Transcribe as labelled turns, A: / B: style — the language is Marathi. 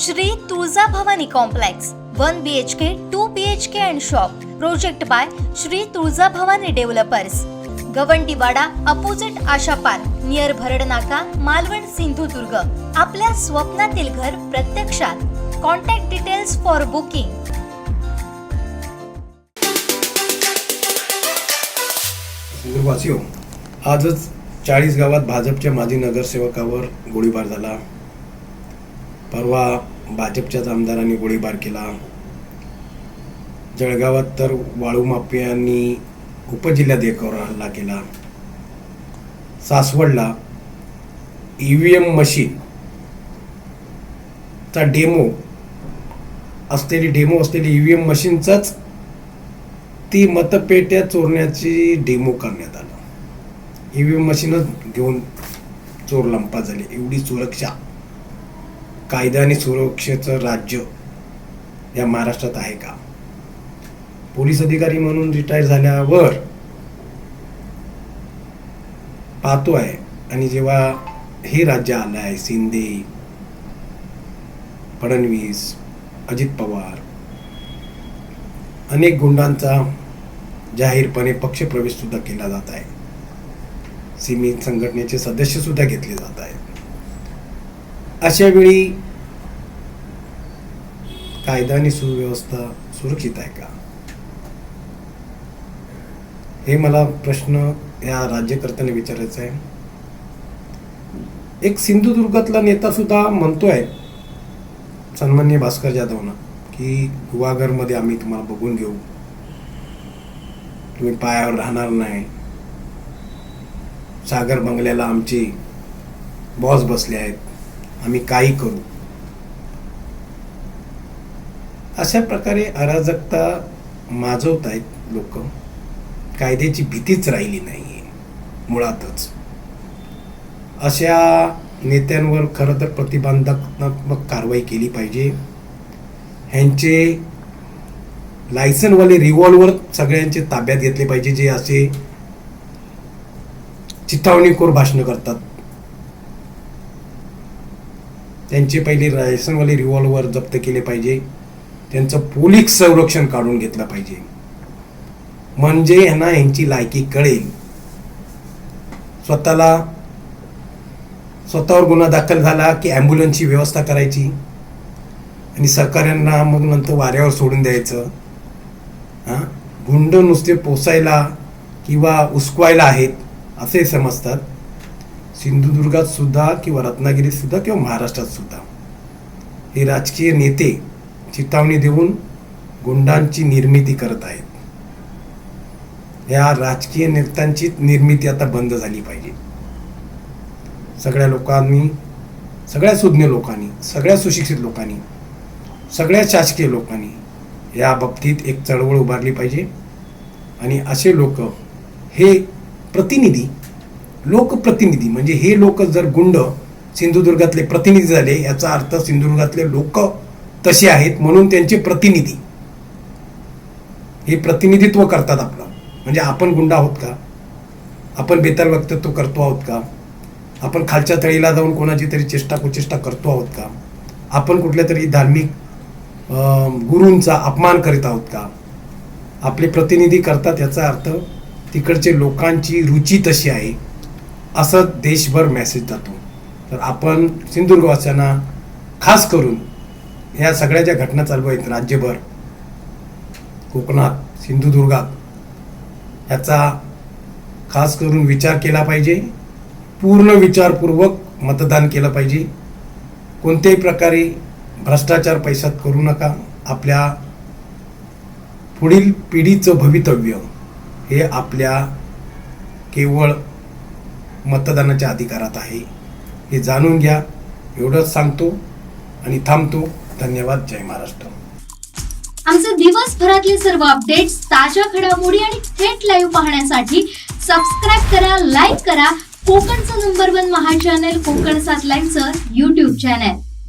A: Shri Tulja Bhavani complex one B H K two B H K and shop project by Shri Tulja Bhavani developers Gavandiwada opposite Asha park near Bharad Naka Malvan Sindhudurg. आपल्या स्वप्नातील घर प्रत्यक्षात. कॉन्टॅक्ट डिटेल्स फॉर बुकिंग
B: वासिओ आजच चाळीस गावात भाजपच्या माजी नगरसेवकावर गोळीबार झाला. परवा भाजपच्याच आमदारांनी गोळीबार केला. जळगावात तर वाळू माफियांनी उपजिल्ह्यात एकावर हल्ला केला. सासवडला ई व्ही एम मशीनचा डेमो असलेली डेमो असलेली ई व्ही एम मशीनचाच ती मतपेट्या चोरण्याची डेमो करण्यात आलं. ई व्ही एम मशीनच घेऊन चोर लंपा झाली. एवढी सुरक्षा. कायदा आणि सुरक्षेचं राज्य या महाराष्ट्रात आहे का? पोलीस अधिकारी म्हणून रिटायर झाल्यावर पाहतो आहे. आणि जेव्हा हे राज्य आलं आहे शिंदे फडणवीस अजित पवार अनेक गुंडांचा जाहीरपणे पक्षप्रवेशसुद्धा केला जात आहे. सीमित संघटनेचे सदस्य सुद्धा घेतले जात आहेत. अशा वेळी कायदा आणि सुव्यवस्था सुरक्षित आहे का? हे मला प्रश्न या राज्यकर्त्याने विचारायचा आहे. एक सिंधुदुर्गातला नेता सुद्धा म्हणतोय सन्मान्य भास्कर जाधवना की गुवाघरमध्ये आम्ही तुम्हाला बघून घेऊ. तुम्ही पायावर राहणार नाही. सागर बंगल्याला आमचे बॉस बसले आहेत. आम्ही काही करू. अशा प्रकारे अराजकता माजवत आहेत लोक. कायद्याची भीतीच राहिली नाही मुळातच. अशा नेत्यांवर खरं तर प्रतिबंधात्मक कारवाई केली पाहिजे. ह्यांचे लायसनवाले रिव्हॉल्वर सगळ्यांचे ताब्यात घेतले पाहिजे जे असे चिथावणीखोर भाषणं करतात. त्यांचे पहिले रायसनवाले रिव्हॉल्वर जप्त केले पाहिजे. त्यांचं पोलीस संरक्षण काढून घेतलं पाहिजे. म्हणजे यांना यांची लायकी कळेल. स्वतःला स्वतःवर गुन्हा दाखल झाला की ॲम्ब्युलन्सची व्यवस्था करायची. आणि सरकारांना मग नंतर वाऱ्यावर सोडून द्यायचं. हां? गुंड नुसते पोसायला किंवा उसकवायला आहेत असे समजतात. सिंधुदुर्गात सुद्धा किंवा रत्नागिरीत सुद्धा किंवा महाराष्ट्रात सुद्धा. हे राजकीय नेते चितावणी देऊन गुंडांची निर्मिती करत आहेत. या राजकीय नेत्यांची निर्मिती आता बंद झाली पाहिजे. सगळ्या लोकांनी सगळ्या सुज्ञ लोकांनी सगळ्या सुशिक्षित लोकांनी सगळ्या शासकीय लोकांनी या बाबतीत एक चळवळ उभारली पाहिजे. आणि असे लोक हे प्रतिनिधी लोकप्रतिनिधी म्हणजे हे लोक जर गुंड सिंधुदुर्गातले प्रतिनिधी झाले याचा अर्थ सिंधुदुर्गातले लोक तसे आहेत म्हणून त्यांचे प्रतिनिधी. हे प्रतिनिधित्व करतात आपलं. म्हणजे आपण गुंड आहोत का? आपण बेताल वक्तत्व करतो आहोत का? आपण खालच्या तळीला जाऊन कोणाची तरी चेष्टा कुचेष्टा करतो आहोत का? आपण कुठल्या तरी धार्मिक गुरूंचा अपमान करीत आहोत का? आपले प्रतिनिधी करतात याचा अर्थ तिकडचे लोकांची रुची तशी आहे. असं देशभर मेसेज जातो. तर आपण सिंधुदुर्गवासियांना खास करून या सगळ्या ज्या घटना चालू आहेत राज्यभर कोकणात सिंधुदुर्गात याचा खास करून विचार केला पाहिजे. पूर्ण विचारपूर्वक मतदान केलं पाहिजे. कोणत्याही प्रकारे भ्रष्टाचार पैशात करू नका. आपल्या पुढील पिढीचं भवितव्य हे आपल्या केवळ मतदानाच्या अधिकारात आहे. हे जाणून घ्या. एवढंच सांगतो आणि थांबतो. धन्यवाद. जय महाराष्ट्र.
C: आमचे दिवसभरातले सर्व अपडेट्स ताज्या घडामोडी आणि थेट लाईव्ह पाहण्यासाठी सबस्क्राईब करा लाईक करा. कोकणचं नंबर वन महा चॅनल कोकण सात लाईनचं युट्यूब चॅनल